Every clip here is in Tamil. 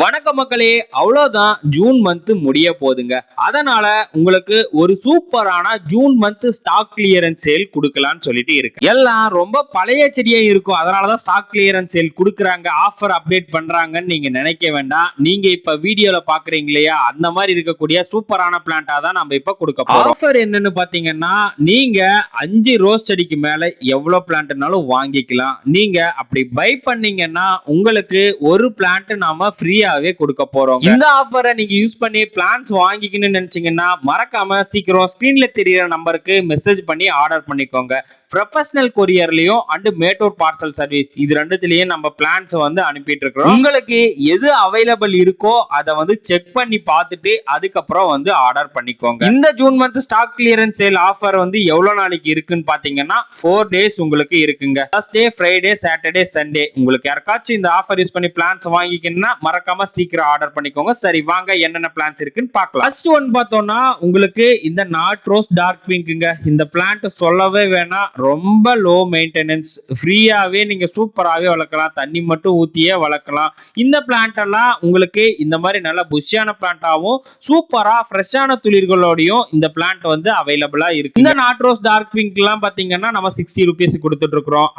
வணக்க மக்களே அவ்வளோதான் ஜூன் மந்த் முடிய போதுங்க. அதனால உங்களுக்கு ஒரு சூப்பரான June month stock clearance sale கொடுக்கலான்னு சொல்லிட்டு இருக்கு. எல்லாம் ரொம்ப பழைய செடியா இருக்கும். அதனாலதான் ஸ்டாக் கிளியரன்ஸ் சேல் கொடுக்குறாங்க. ஆஃபர் அப்டேட் பண்றாங்கன்னு நீங்க நினைக்க வேண்டாம். நீங்க இப்ப வீடியோல பாக்குறீங்க இல்லையா? அந்த மாதிரி இருக்கக்கூடிய சூப்பரான பிளான்ட்டா தான் நம்ம இப்ப கொடுக்க போறோம். ஆஃபர் என்னன்னு பாத்தீங்கன்னா நீங்க அஞ்சு ரோஸ் செடிக்கு மேல எவ்வளவு பிளான்ட்னாலும் வாங்கிக்கலாம். நீங்க அப்படி பை பண்ணீங்கன்னா உங்களுக்கு ஒரு பிளான்ட் நாம ஃப்ரீயாவே கொடுக்க போறோம் இந்த ஆஃபரை நீங்க யூஸ் பண்ணி பிளான்ஸ் வாங்கிக்கணும்னு நினைச்சீங்கன்னா மறக்காம சீக்கிரம் ஸ்கிரீன்ல தெரியற நம்பருக்கு மெசேஜ் பண்ணி ஆர்டர் பண்ணிக்கோங்க. ப்ரொஃபஷனல் கொரியர்லயும் அண்டு மேட்டூர் பார்சல் சர்வீஸ் இது ரெண்டுத்திலயும் நம்ம பிளான்ஸ் வந்து அனுப்பிட்டு இருக்கிறோம். உங்களுக்கு எது அவைலபிள் இருக்கோ அதை வந்து செக் பண்ணி பார்த்துட்டு அதுக்கப்புறம் வந்து ஆர்டர் பண்ணிக்கோங்க. இந்த June month stock clearance sale offer வந்து எவ்வளவு நாளைக்கு இருக்குன்னு பாத்தீங்கன்னா ஃபோர் டேஸ் உங்களுக்கு இருக்குங்க. First day Friday Saturday Sunday உங்களுக்கு யாருக்காச்சும் இந்த ஆஃபர் யூஸ் பண்ணி பிளான்ஸ் வாங்கிக்கணும்னா மறக்காம சீக்கிரம் ஆர்டர் பண்ணிக்கோங்க. சரி வாங்க என்னென்ன பிளான்ஸ் இருக்குன்னு பார்க்கலாம். ஃபர்ஸ்ட் ஒன் பார்த்தோம்னா உங்களுக்கு இந்த நாட் ரோஸ் டார்க் பிங்க்குங்க இந்த பிளான்ட் சொல்லவே வேணாம். ரொம்ப லோ மெயின்டெனன்ஸ் ஃப்ரீயாகவே நீங்கள் சூப்பராகவே வளர்க்கலாம். தண்ணி மட்டும் ஊற்றியே வளர்க்கலாம். இந்த பிளான்ட்டெல்லாம் உங்களுக்கு இந்த மாதிரி நல்ல புஷியான பிளான்ட்டாகவும் சூப்பராக ஃப்ரெஷ்ஷான துளிர்களோடையும் இந்த பிளான்ட் வந்து அவைலபிளாக இருக்கு. இந்த நாட் ரோஸ் டார்க் பிங்க்லாம் பார்த்தீங்கன்னா நம்ம சிக்ஸ்டி ருபீஸ் கொடுத்துட்டு இருக்கிறோம்.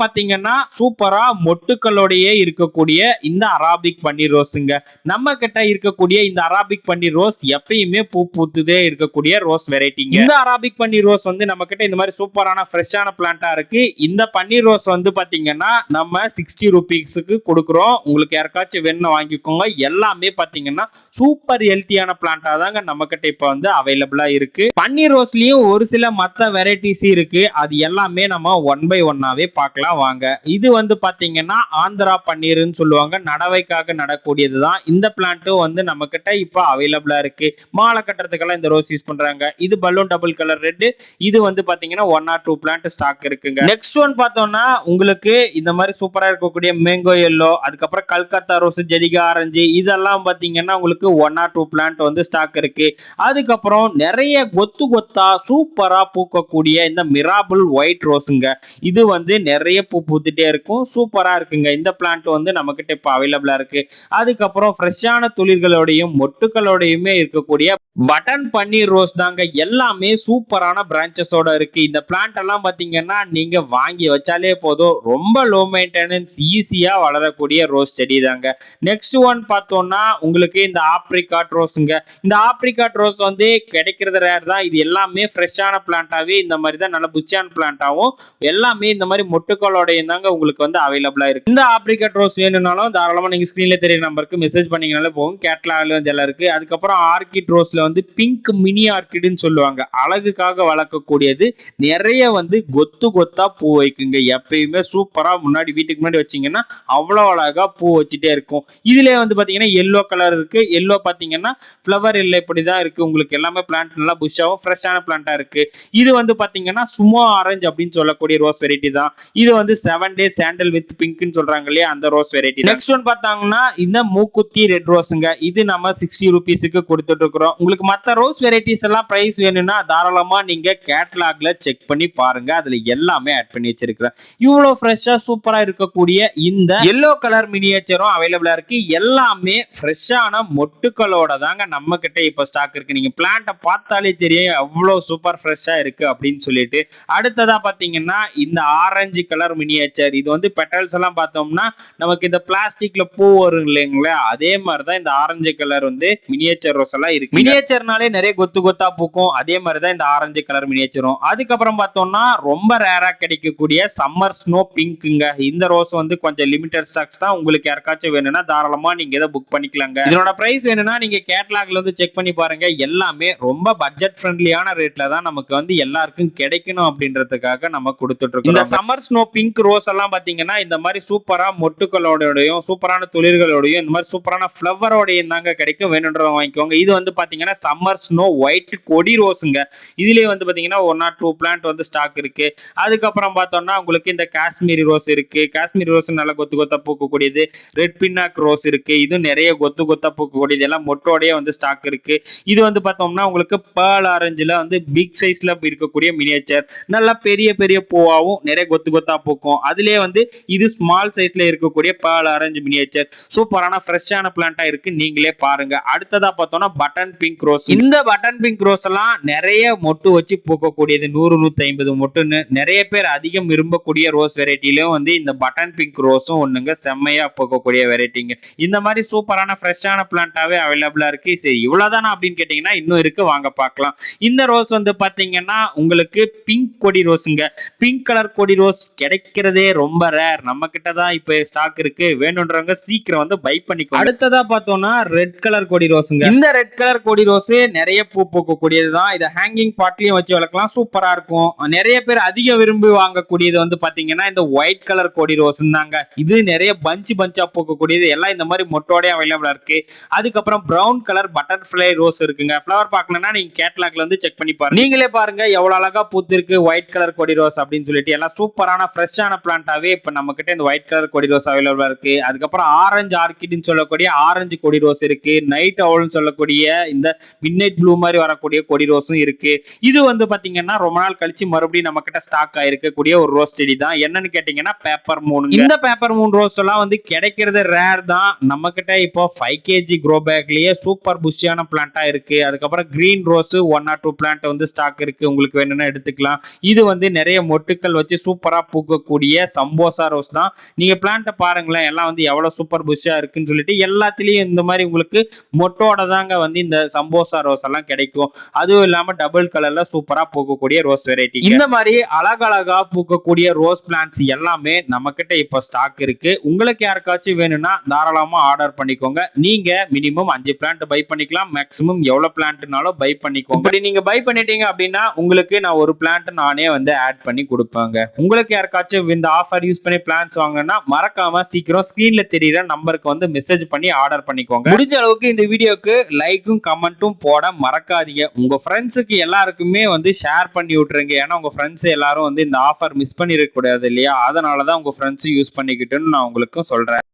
பார்த்தீங்கன்னா சூப்பராக மொட்டுக்களோடையே இருக்கக்கூடிய இந்த அராபிக் பன்னீர் ரோஸுங்க. நம்ம கிட்ட இருக்கக்கூடிய இந்த அராபிக் பன்னீர் ரோஸ் எப்பயுமே பூ பூத்துதே இருக்கக்கூடிய ரோஸ் வெரைட்டிங்க. இந்த அராபிக் பன்னீர் ரோஸ் வந்து நம்ம கிட்ட இந்த மாதிரி சூப்பரான ஃப்ரெஷ்ஷான பிளான்ட்டா இருக்கு. இந்த பன்னீர் ரோஸ் வந்து பாத்தீங்கன்னா நம்ம சிக்ஸ்டி ருபீஸ்க்கு கொடுக்குறோம். உங்களுக்கு யாருக்காச்சும் வேணும் வாங்கிக்கோங்க. எல்லாமே பாத்தீங்கன்னா சூப்பர் ஹெல்த்தியான பிளான்ட்டா தாங்க நம்ம கிட்ட இப்போ வந்து அவைலபிளா இருக்கு. பன்னீர் ரோஸ்லயும் ஒரு சில மத்த வெரைட்டிஸ் இருக்கு. அது எல்லாமே நம்ம ஒன் பை ஒன்னாவே பார்க்கலாம் வாங்க. இது வந்து பாத்தீங்கன்னா ஆந்திரா பன்னீர்னு சொல்லுவாங்க. நடவைக்காக வரக்கூடியது தான் இந்த பிளான்ட்டும் வந்து நம்ம கிட்ட இப்போ அவைலபிளாக இருக்கு. மாலை கட்டுறதுக்கெல்லாம் இந்த ரோஸ் யூஸ் பண்றாங்க. இது பலூன் டபுள் கலர் ரெட்டு இது வந்து பாத்தீங்கன்னா one or two plant stock இருக்குங்க. நெக்ஸ்ட் ஒன் பார்த்தோம்னா உங்களுக்கு இந்த மாதிரி சூப்பராக இருக்கக்கூடிய மேங்கோ எல்லோ அதுக்கப்புறம் கல்கத்தா ரோஸ் ஜெடிகா ஆரஞ்சு இதெல்லாம் பார்த்தீங்கன்னா உங்களுக்கு ஒன் ஆர் டூ பிளான்ட் வந்து ஸ்டாக் இருக்கு. அதுக்கப்புறம் நிறைய கொத்து கொத்தா சூப்பராக பூக்கக்கூடிய இந்த மிராபிள் ஒயிட் ரோஸுங்க இது வந்து நிறைய பூ பூத்துட்டே இருக்கும். சூப்பராக இருக்குங்க. இந்த பிளான்ட் வந்து நம்மக்கிட்ட இப்போ அவைலபிளாக இருக்கு. அதுக்கப்புறம் ஃப்ரெஷ்ஷான துளிர்களோடையும் மொட்டுக்களோடையுமே இருக்கக்கூடிய பட்டன் பன்னீர் ரோஸ் தாங்க. எல்லாமே சூப்பரான பிரான்ச்சஸோட இருக்கு. இந்த பிளான்ட் எல்லாம் பாத்தீங்கன்னா நீங்க வாங்கி வச்சாலே போதும். ரொம்ப லோ மெயின்டெனன்ஸ் ஈஸியா வளரக்கூடிய ரோஸ் செடி தாங்க. நெக்ஸ்ட் ஒன் பார்த்தோம்னா உங்களுக்கு இந்த ஆப்ரிகாட் ரோஸுங்க இந்த ஆப்ரிகாட் ரோஸ் வந்து கிடைக்கிறது ரேர் தான். இது எல்லாமே ஃப்ரெஷ்ஷான பிளான்ட்டாவே இந்த மாதிரி தான் நல்ல புச்சான பிளான்ட்டாகவும் எல்லாமே இந்த மாதிரி மொட்டுக்களோடையும் தாங்க உங்களுக்கு வந்து அவைலபிளா இருக்கு. இந்த ஆப்ரிகாட் ரோஸ் வேணும்னாலும் தாராளமா நீங்க ஸ்கிரீன்ல தெரிய நம்பருக்கு மெசேஜ் பண்ணீங்கனாலே போகும் கேட்லாக்ல வந்து எல்லாம் இருக்கு. அதுக்கப்புறம் ஆர்கிட் ரோஸ்ல வந்து பிங்க் மினி ஆர்கிட்னு சொல்லுவாங்க. அழகுக்காக வளர்க்கக்கூடியது. நிறைய வந்து கொத்து கொத்தாக பூ வைக்குங்க. எப்பயுமே சூப்பராக முன்னாடி வீட்டுக்கு முன்னாடி வச்சீங்கன்னா அவ்வளோ அழகாக பூ வச்சுட்டே இருக்கும். இதுல வந்து பார்த்தீங்கன்னா எல்லோ கலர் இருக்குது எல்லோ பார்த்தீங்கன்னா ஃப்ளவர் இல்லை இப்படி தான் இருக்குது உங்களுக்கு எல்லாமே பிளான்ட் நல்லா புஷ்ஷாகவும் ஃப்ரெஷ்ஷான பிளான்ட்டாக இருக்குது இது வந்து பார்த்தீங்கன்னா சும்மா ஆரஞ்சு அப்படின்னு சொல்லக்கூடிய ரோஸ் வெரைட்டி தான். இது வந்து செவன் டே சாண்டல் வித் பிங்க்னு சொல்கிறாங்க இல்லையா? அந்த ரோஸ் வெரைட்டி நெக்ஸ்ட் ஒன் பார்த்தாங்கன்னா இந்த மூக்குத்தி ரெட் ரோஸுங்க இது நம்ம சிக்ஸ்டி ருபீஸுக்கு கொடுத்துட்டு இருக்கிறோம். உங்களுக்கு மற்ற ரோஸ் வெரைட்டிஸ் எல்லாம் ப்ரைஸ் வேணும்னா தாராளமா நீங்க கேட்லாக்ல செக் பண்ணி பாருங்க. அதுல எல்லாமே ஆட் பண்ணி வச்சிருக்கிறேன். இவ்வளோ ஃப்ரெஷ்ஷாக சூப்பரா இருக்கக்கூடிய இந்த எல்லோ கலர் மினியேச்சரும் அவைலபிளாக இருக்கு. எல்லாமே ஃப்ரெஷ்ஷான மொட்டுக்களோட தாங்க நம்ம கிட்ட இப்போ ஸ்டாக் இருக்கு. நீங்க பிளான்ட்டை பார்த்தாலே தெரியும் எவ்வளோ சூப்பர் ஃப்ரெஷ்ஷா இருக்கு அப்படின்னு சொல்லிட்டு. அடுத்ததா பாத்தீங்கன்னா இந்த ஆரஞ்சு கலர் மினியேச்சர் இது வந்து பெட்டல்ஸ் எல்லாம் பார்த்தோம்னா நமக்கு இந்த பிளாஸ்டிக்ல பூ வரும் இல்லைங்களா? அதே மாதிரி தான் இந்த ஆரஞ்சு கலர் வந்து மினியேச்சர் ரோஸ் எல்லாம் இருக்கு. மினியேச்சர்னாலே நிறைய கொத்து கொத்தா பூக்கும். அதே மாதிரி தான் இந்த ஆரஞ்சு கலர் மினியேச்சரும் அதுக்கப்புறம் பார்த்தோம்னா ரொம்ப ரேரா கிடைக்கக்கூடிய சம்மர் ஸ்னோ பிங்க்குங்க இந்த ரோஸ் வந்து கொஞ்சம் லிமிடெட் ஸ்டாக்ஸ் தான். உங்களுக்கு யாருக்காச்சும் வேணும்னா தாராளமா நீங்க இதை புக் பண்ணிக்கலாங்க. இதனோட பிரைஸ் வேணும்னா நீங்க கேட்லாக்ல வந்து செக் பண்ணி பாருங்க. எல்லாமே ரொம்ப பட்ஜெட் ஃப்ரெண்ட்லியான ரேட்ல தான் நமக்கு வந்து எல்லாருக்கும் கிடைக்கணும் அப்படின்றதுக்காக நம்ம கொடுத்துட்டு இருக்கோம் இந்த சம்மர் ஸ்னோ பிங்க் ரோஸ் எல்லாம் பாத்தீங்கன்னா இந்த மாதிரி சூப்பரா மொட்டுக்களோடையும் சூப்பரான துளிர்களோடையும் இந்த மாதிரி சூப்பரான ஃபிளவரோடையும் தாங்க கிடைக்கும். வேணுன்றவங்க வாங்கிக்கோங்க. இது வந்து பாத்தீங்கன்னா பார்த்தீங்கன்னா சம்மர் ஸ்னோ ஒயிட் கொடி ரோஸுங்க இதுலயே வந்து பாத்தீங்கன்னா ஒன் ஆர் டூ பிளான்ட் வந்து ஸ்டாக் இருக்கு. அதுக்கப்புறம் பார்த்தோம்னா உங்களுக்கு இந்த காஷ்மீரி ரோஸ் இருக்கு. காஷ்மீரி ரோஸ் நல்லா கொத்து கொத்தா பூக்கக்கூடியது. ரெட் பின்னாக் ரோஸ் இருக்கு. இது நிறைய கொத்து கொத்தா பூக்கக்கூடியது. எல்லாம் மொட்டோடையே வந்து ஸ்டாக் இருக்கு. இது வந்து பார்த்தோம்னா உங்களுக்கு பேர்ல் ஆரஞ்சுல வந்து பிக் சைஸ்ல இருக்கக்கூடிய மினியேச்சர் நல்லா பெரிய பெரிய பூவாவும் நிறைய கொத்து கொத்தா பூக்கும். அதுலேயே வந்து இது ஸ்மால் சைஸ்ல இருக்கக்கூடிய பேர்ல் ஆரஞ்சு மினியேச்சர் சூப்பரான ஃப்ரெஷ்ஷான பிளான்ட்டாக இருக்கு. நீங்களே பாருங்க. அடுத்ததா பார்த்தோம்னா பட்டன் பிங்க் ரோஸ் இந்த பட்டன் பிங்க் ரோஸ் எல்லாம் நிறைய மொட்டு வச்சு பூக்கக்கூடியது. நூறு நூத்தி ஐம்பது மொட்டுன்னு நிறைய பேர் அதிகம் விரும்பக்கூடிய ரோஸ் வெரைட்டிலையும் வந்து இந்த பட்டன் பிங்க் ரோஸும் ஒண்ணுங்க. செம்மையா பூக்கக்கூடிய வெரைட்டிங்க இந்த மாதிரி சூப்பரான ஃப்ரெஷ்ஷான பிளான்ட்டாவே அவைலபிளா இருக்கு. சரி இவ்வளவுதானா அப்படின்னு கேட்டீங்கன்னா இன்னும் இருக்கு. வாங்க பார்க்கலாம். இந்த ரோஸ் வந்து பாத்தீங்கன்னா உங்களுக்கு பிங்க் கொடி ரோஸுங்க பிங்க் கலர் கொடி ரோஸ் கிடைக்கிறதே ரொம்ப ரேர் நம்ம கிட்ட தான் இப்போ ஸ்டாக் இருக்கு. வேணுன்றவங்க சீக்கிரம் வந்து பை பண்ணிக்கோ அடுத்ததா பார்த்தோம்னா ரெட் கலர் கொடி ரோஸுங்க இந்த ரெட் கலர் கொடி ரோஸு நிறைய பூ பூக்கக்கூடியது தான் இதை ஹேங்கிங் பாட்லேயும் வச்சு வளர்க்கலாம். சூப்பரா இருக்கும். நிறைய பேர் அதிக விரும்பி வாங்கக்கூடியது வந்து பாத்தீங்கன்னா இந்த ஒயிட் கலர் கொடி ரோஸ் தாங்க. இது நிறைய பஞ்சு பஞ்சா பூக்கக்கூடியது. எல்லாம் இந்த மாதிரி மொட்டோடய அவைலபிளா இருக்கு. அதுக்கப்புறம் ப்ரௌன் கலர் பட்டர்ஃப்ளை ரோஸ் இருக்குங்க. ஃப்ளவர் பார்க்கணும்னா நீங்க கேட்லாக்ல வந்து செக் பண்ணி பாருங்க. நீங்களே பாருங்க எவ்வளவு அழகா பூத்திருக்கு ஒயிட் கலர் கொடி ரோஸ் அப்படின்னு சொல்லிட்டு. எல்லாம் சூப்பரான ஃப்ரெஷ்ஷான பிளான்ட்டாகவே இப்ப நம்ம கிட்ட இந்த ஒயிட் கலர் கொடி ரோஸ் அவைலபிளா இருக்கு. அதுக்கப்புறம் ஆரஞ்சு ஆர்கிட்னு சொல்லக்கூடிய ஆரஞ்சு கொடி ரோஸ் இருக்கு. நைட் அவள்னு சொல்லக்கூடிய இந்த மின்னைட் ப்ளூ மாதிரி வரக்கூடிய கொடி ரோஸும் இருக்கு. இது வந்து பாத்தீங்கன்னா ரொம்ப நாள் கழிச்சு மறுபடியும் நம்ம கிட்ட ஸ்டாக் ஆயிருக்கக்கூடிய ஒரு ரோஸ் செடி தான். என்னன்னு கேட்டீங்கன்னா பேப்பர் மூணு இந்த பேப்பர் மூன் ரோஸ் எல்லாம் வந்து கிடைக்கிறது ரேர் தான். நம்ம கிட்ட இப்போ ஃபைவ் கேஜி க்ரோ பேக்லயே சூப்பர் புஷியான பிளான்ட்டா இருக்கு. அதுக்கப்புறம் green rose one or two plant வந்து ஸ்டாக் இருக்கு. உங்களுக்கு வேணும்னா எடுத்துக்கலாம். இது வந்து நிறைய மொட்டுக்கள் வச்சு சூப்பரா பூக்கக்கூடிய சம்போசா ரோஸ் தான். நீங்க பிளான்ட்டை பாருங்களேன் எல்லாம் வந்து எவ்வளவு சூப்பர் புஷ்ஷா இருக்குன்னு சொல்லிட்டு எல்லாத்துலயும் இந்த மாதிரி உங்களுக்கு மொட்டோட தாங்க வந்து இந்த சம்போசா ரோஸ் எல்லாம் கிடைக்கும். அதுவும் இல்லாம டபுள் கலர்ல சூப்பரா பூக்கக்கூடிய ரோஸ் வெரைட்டி இந்த மாதிரி அழகழகா பூக்கக்கூடிய ரோஸ் பிளான்ட்ஸ் எல்லாமே நம்ம கிட்ட இப்போ ஸ்டாக் இருக்கு. உங்களுக்கு யாருக்காச்சும் வேணும்னா தாராளமா ஆர்டர் பண்ணிக்கோங்க. நீங்க மினிமம் அஞ்சு பிளான்ட் பை பண்ணிக்கலாம். மேக்ஸிமம் எவ்வளவு பிளான்ட்னாலும் பை பண்ணிக்கோங்க. இப்படி நீங்க பை பண்ணிட்டீங்க அப்படின்னா உங்களுக்கு நான் ஒரு பிளான்ட் நானே வந்து ஆட் பண்ணி கொடுப்பாங்க. உங்களுக்கு யாருக்காச்சும் இந்த ஆஃபர் யூஸ் பண்ணி பிளான்ஸ் வாங்கினா மறக்காம சீக்கிரம் ஸ்கிரீன்ல தெரியுற நம்பருக்கு வந்து மெசேஜ் பண்ணி ஆர்டர் பண்ணிக்கோங்க. முடிஞ்ச அளவுக்கு இந்த வீடியோக்கு லைக்கும் மட்டும் போட மறக்காதீங்க. உங்கள் ஃப்ரெண்ட்ஸுக்கு எல்லாருக்குமே வந்து ஷேர் பண்ணி விட்ருங்க ஏன்னா உங்கள் ஃப்ரெண்ட்ஸ் எல்லாரும் வந்து இந்த ஆஃபர் மிஸ் பண்ணிடக்கூடாது இல்லையா? அதனால தான் உங்கள் ஃப்ரெண்ட்ஸ் யூஸ் பண்ணிக்கிட்டுன்னு நான் உங்களுக்கும் சொல்கிறேன்